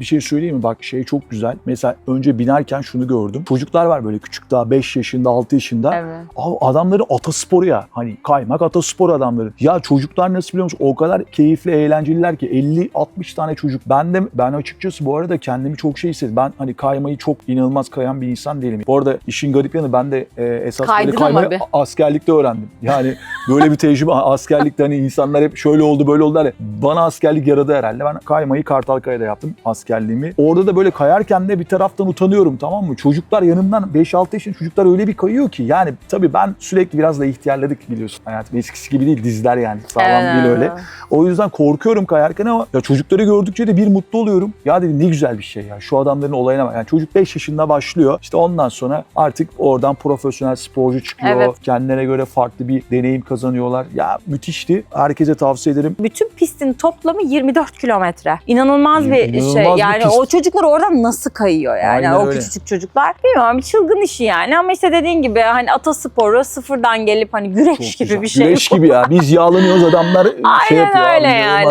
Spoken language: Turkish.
Bir şey söyleyeyim mi? Bak şey çok güzel. Mesela önce binerken şunu gördüm. Çocuklar var böyle küçük daha 5 yaşında 6 yaşında. Evet. Abi adamların atasporu ya. Hani kaymak ataspor adamları. Ya çocuklar nasıl biliyor musun? O kadar keyifli, eğlenceliler ki 50-60 tane çocuk. Ben de ben açıkçası bu arada kendimi çok şey hissettim. Ben hani kaymayı çok inanılmaz kayan bir insan değilim. Bu arada işin garip yanı ben de e, esas böyle Kaydın kaymayı ama bir. askerlikte öğrendim. Yani böyle bir tecrübe askerlikte hani insanlar hep şöyle oldu böyle oldu ya. Bana askerlik yaradı herhalde. Ben kaymayı Kartalkaya'da yaptım askerliğimi. Orada da böyle kayarken de bir taraftan utanıyorum tamam mı? Çocuklar yanımdan 5-6 yaşında çocuklar öyle bir kayıyor ki. Yani tabii ben sürekli biraz da ihtiyarladık biliyorsun. Hayatım eskisi gibi değil dizler yani. Sağlam değil öyle. O yüzden korkuyorum kayarken ama ya çocukları gördükçe de bir mutlu oluyorum. Ya dedim ne güzel bir şey ya. Şu adamların olayına bak. Yani çocuk 5 yaşında başlıyor. İşte ondan sonra artık oradan profesyonel sporcu çıkıyor. Evet. Kendilerine göre farklı bir deneyim kazanıyorlar. Ya müthişti. Herkese tavsiye ederim. Bütün pistin toplamı 24 kilometre. İnanılmaz bir İnanılmaz şey. Bir Yani pist. o çocuklar oradan nasıl kayıyor yani Aynen o öyle. küçücük çocuklar. Bilmiyorum çılgın işi yani ama işte dediğin gibi hani atasporu sıfırdan gelip hani güreş Çok gibi güzel. bir şey. Güreş gibi ya. Biz yağlanıyoruz adamlar şey Aynen yapıyor. öyle Abi, yani.